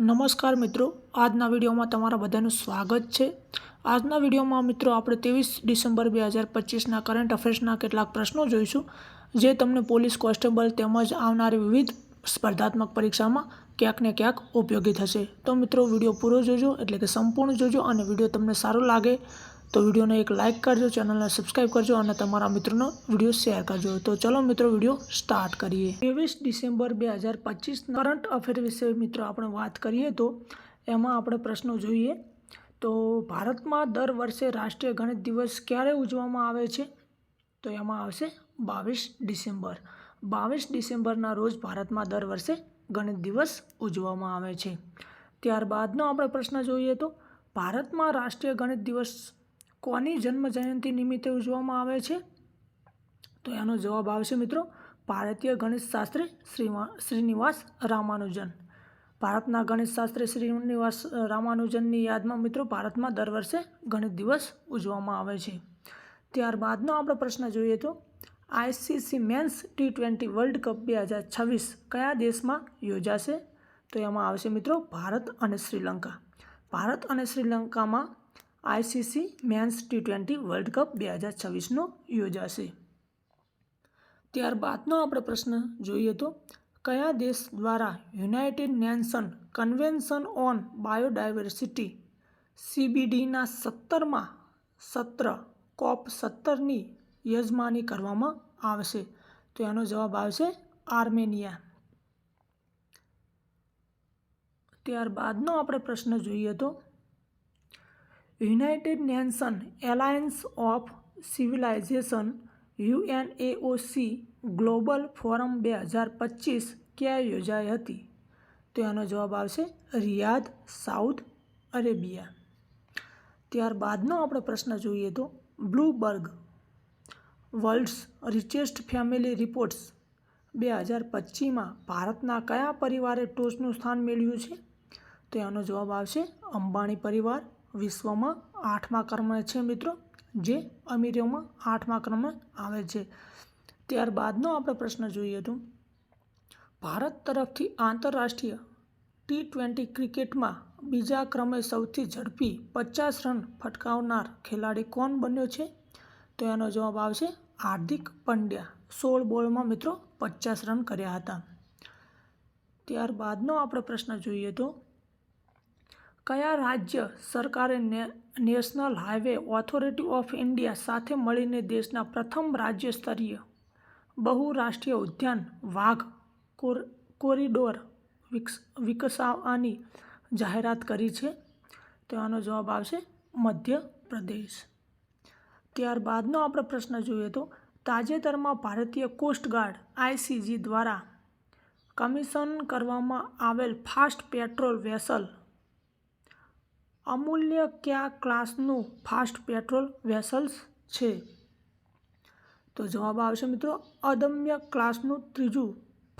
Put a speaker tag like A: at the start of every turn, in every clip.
A: નમસ્કાર મિત્રો, આજના વિડીયોમાં તમારા બધાનું સ્વાગત છે. આજના વિડીયોમાં મિત્રો આપણે ત્રેવીસ ડિસેમ્બર બે હજાર પચીસના કરંટ અફેર્સના કેટલાક પ્રશ્નો જોઈશું, જે તમને પોલીસ કોન્સ્ટેબલ તેમજ આવનારી વિવિધ સ્પર્ધાત્મક પરીક્ષામાં ક્યાંક ને ક્યાંક ઉપયોગી થશે. તો મિત્રો, વીડિયો પૂરો જોજો, એટલે કે સંપૂર્ણ જોજો અને વીડિયો તમને સારો લાગે તો વિડીયોને એક લાઇક કરજો, ચેનલને સબસ્ક્રાઇબ કરજો અને તમારા મિત્રોનો વીડિયો શેર કરજો. તો ચલો મિત્રો, વીડિયો સ્ટાર્ટ કરીએ. ત્રેવીસ ડિસેમ્બર બે હજાર પચીસ કરંટ અફેર વિશે મિત્રો આપણે વાત કરીએ તો એમાં આપણે પ્રશ્નો જોઈએ. તો ભારતમાં દર વર્ષે રાષ્ટ્રીય ગણિત દિવસ ક્યારે ઉજવવામાં આવે છે? તો એમાં આવશે બાવીસ ડિસેમ્બર. બાવીસ ડિસેમ્બરના રોજ ભારતમાં દર વર્ષે ગણિત દિવસ ઉજવવામાં આવે છે. ત્યારબાદનો આપણે પ્રશ્ન જોઈએ તો ભારતમાં રાષ્ટ્રીય ગણિત દિવસ કોની જન્મ જયંતિ નિમિત્તે ઉજવવામાં આવે છે? તો એનો જવાબ આવશે મિત્રો, ભારતીય ગણિતશાસ્ત્રી શ્રીમા, શ્રીનિવાસ રામાનુજન. ભારતના ગણિતશાસ્ત્રી શ્રીનિવાસ રામાનુજનની યાદમાં મિત્રો ભારતમાં દર વર્ષે ગણિત દિવસ ઉજવવામાં આવે છે. ત્યારબાદનો આપણો પ્રશ્ન જોઈએ તો, ICC men's T twenty world cup બે હજાર છવ્વીસ કયા દેશમાં યોજાશે? તો એમાં આવશે મિત્રો ભારત અને શ્રીલંકા. ભારત અને શ્રીલંકામાં ICC men's T twenty world cup બે હજાર છવ્વીસનો યોજાશે. ત્યારબાદનો આપણે પ્રશ્ન જોઈએ તો, કયા દેશ દ્વારા United Nation convention on biodiversity સીબીડીના સત્તરમાં સત્ર કોપ સત્તરની યજમાની કરવામાં આવશે? તો એનો જવાબ આવશે આર્મેનિયા. ત્યારબાદનો આપણે પ્રશ્ન જોઈએ તો United Nation alliance of civilization UNAOC global forum બે હજાર પચીસ ક્યાં યોજાઈ હતી? તો એનો જવાબ આવશે રિયાદ, સાઉથ અરેબિયા. ત્યારબાદનો આપણો પ્રશ્ન જોઈએ તો Bloomberg world's richest family reports બે હજાર પચીસમાં ભારતના કયા પરિવારે ટોચનું સ્થાન મેળવ્યું છે? તો એનો જવાબ આવશે અંબાણી પરિવાર. વિશ્વમાં આઠમા ક્રમે છે મિત્રો, જે અમીરોમાં આઠમા ક્રમે આવે છે. ત્યારબાદનો આપણે પ્રશ્ન જોઈએ તો, ભારત તરફથી આંતરરાષ્ટ્રીય ટી ટ્વેન્ટી ક્રિકેટમાં બીજા ક્રમે સૌથી ઝડપી પચાસ રન ફટકાવનાર ખેલાડી કોણ બન્યો છે? તો એનો જવાબ આવશે હાર્દિક પંડ્યા. સોળ બોલમાં મિત્રો પચાસ રન કર્યા હતા. ત્યારબાદનો આપણે પ્રશ્ન જોઈએ તો કયા રાજ્ય સરકારે national highway authority of India સાથે મળીને દેશના પ્રથમ રાજ્ય સ્તરીય બહુરાષ્ટ્રીય ઉદ્યાન વાઘ કોરિડોર વિકસાવવાની જાહેરાત કરી છે? તો આનો જવાબ આવશે મધ્યપ્રદેશ. ત્યારબાદનો આપણે પ્રશ્ન જોઈએ તો, તાજેતરમાં ભારતીય કોસ્ટગાર્ડ આઈસીજી દ્વારા કમિશન કરવામાં આવેલ ફાસ્ટ પેટ્રોલ વેસલ અમૂલ્ય કયા ક્લાસનું ફાસ્ટ પેટ્રોલ વેસલ્સ છે? તો જવાબ આવશે મિત્રો, અદમ્ય ક્લાસનું ત્રીજું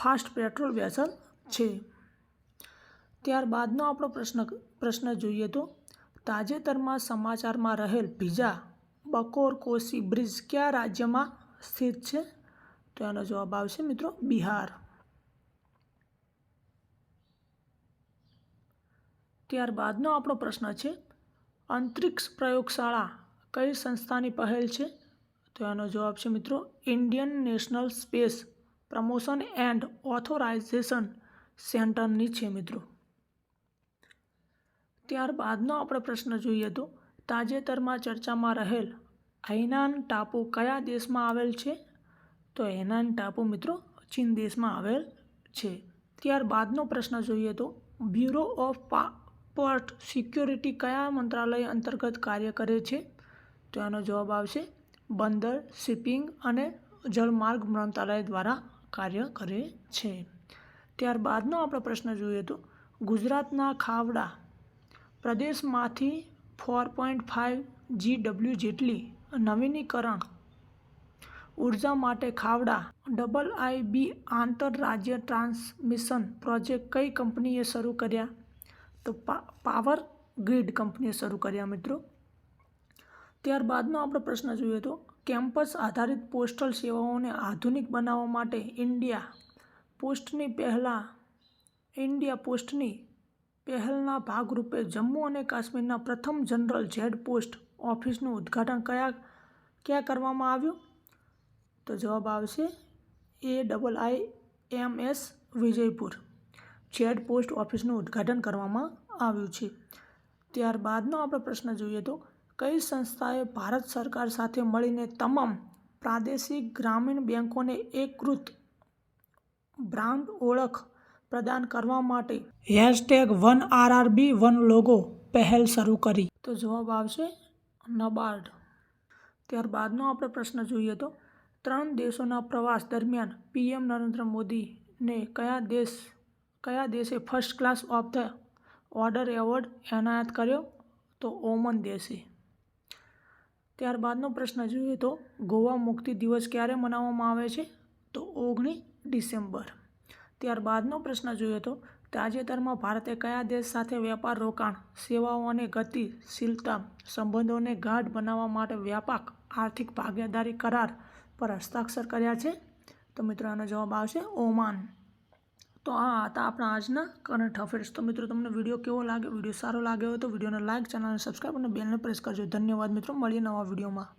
A: ફાસ્ટ પેટ્રોલ વેસલ છે. ત્યારબાદનો આપણો પ્રશ્ન પ્રશ્ન જોઈએ તો, તાજેતરમાં સમાચારમાં રહેલ ભીજા, બકોર કોસી બ્રિજ કયા રાજ્યમાં સ્થિત છે? તો એનો જવાબ આવશે મિત્રો, બિહાર. ત્યારબાદનો આપણો પ્રશ્ન છે અંતરિક્ષ પ્રયોગશાળા કઈ સંસ્થાની પહેલ છે? તો એનો જવાબ છે મિત્રો, Indian national space promotion and authorization સેન્ટરની છે મિત્રો. ત્યારબાદનો આપણે પ્રશ્ન જોઈએ તો, તાજેતરમાં ચર્ચામાં રહેલ હૈનાન ટાપુ કયા દેશમાં આવેલ છે? તો હૈનાન ટાપુ મિત્રો ચીન દેશમાં આવેલ છે. ત્યારબાદનો પ્રશ્ન જોઈએ તો, બ્યુરો ઓફ પોર્ટ સિક્યોરિટી કયા મંત્રાલય અંતર્ગત કાર્ય કરે છે? તો એનો જવાબ આવશે, બંદર, શિપિંગ અને જળમાર્ગ મંત્રાલય દ્વારા કાર્ય કરે છે. ત્યારબાદનો આપણો પ્રશ્ન જોઈએ તો, ગુજરાતના Khavda પ્રદેશમાંથી four point five G W જેટલી નવીનીકરણ ઊર્જા માટે ખાવડા ડબલ આઈ બી આંતરરાજ્ય ટ્રાન્સમિશન પ્રોજેક્ટ કઈ કંપનીએ શરૂ કર્યા? તો પાવર ગ્રીડ કંપનીએ શરૂ કર્યા મિત્રો. ત્યારબાદનો આપણો પ્રશ્ન જોઈએ તો કેમ્પસ આધારિત પોસ્ટલ સેવાઓને આધુનિક બનાવવા માટે ઇન્ડિયા પોસ્ટની પહેલાં ઇન્ડિયા પોસ્ટની પહેલના ભાગરૂપે જમ્મુ અને કાશ્મીરના પ્રથમ જનરલ ઝેડ પોસ્ટ ઓફિસનું ઉદ્ઘાટન કયા, ક્યાં કરવામાં આવ્યું? તો જવાબ આવશે A double I M S Vijaypur. Z post ઓફિસનું ઉદ્ઘાટન કરવામાં આવ્યું છે. ત્યારબાદનો આપણો પ્રશ્ન જોઈએ તો, કઈ સંસ્થાએ ભારત સરકાર સાથે મળીને તમામ પ્રાદેશિક ગ્રામીણ બેંકોને એકૃત બ્રાન્ડ ઓળખ પ્રદાન કરવા માટે hashtag one RRB one logo પહેલ શરૂ કરી? તો જવાબ આવશે નબાર્ડ. ત્યારબાદનો આપણે પ્રશ્ન જોઈએ તો, ત્રણ દેશોના પ્રવાસ દરમિયાન પીએમ નરેન્દ્ર મોદીને કયા દેશ કયા દેશે first class of the order award એનાયત કર્યો? તો ઓમન દેશે. ત્યારબાદનો પ્રશ્ન જોઈએ તો ગોવા મુક્તિ દિવસ ક્યારે મનાવવામાં આવે છે? તો ઓગણીસ ડિસેમ્બર. ત્યારબાદનો પ્રશ્ન જોઈએ તો તાજેતરમાં ભારતે કયા દેશ સાથે વેપાર રોકાણ, સેવાઓ અને ગતિશીલતા સંબંધોને ગાઢ બનાવવા માટે વ્યાપક આર્થિક ભાગીદારી કરાર પર હસ્તાક્ષર કર્યા છે? તો મિત્રો આનો જવાબ આવશે ઓમાન. તો આ હતા આપણા આજના કરંટ અફેર્સ તો મિત્રો, તમને વીડિયો કેવો લાગે વીડિયો સારો લાગ્યો હોય તો વિડીયોને લાઇક ચેનલને સબસ્ક્રાઈબ અને બેલને પ્રેસ કરજો. ધન્યવાદ મિત્રો. મળીએ નવા વિડીયોમાં.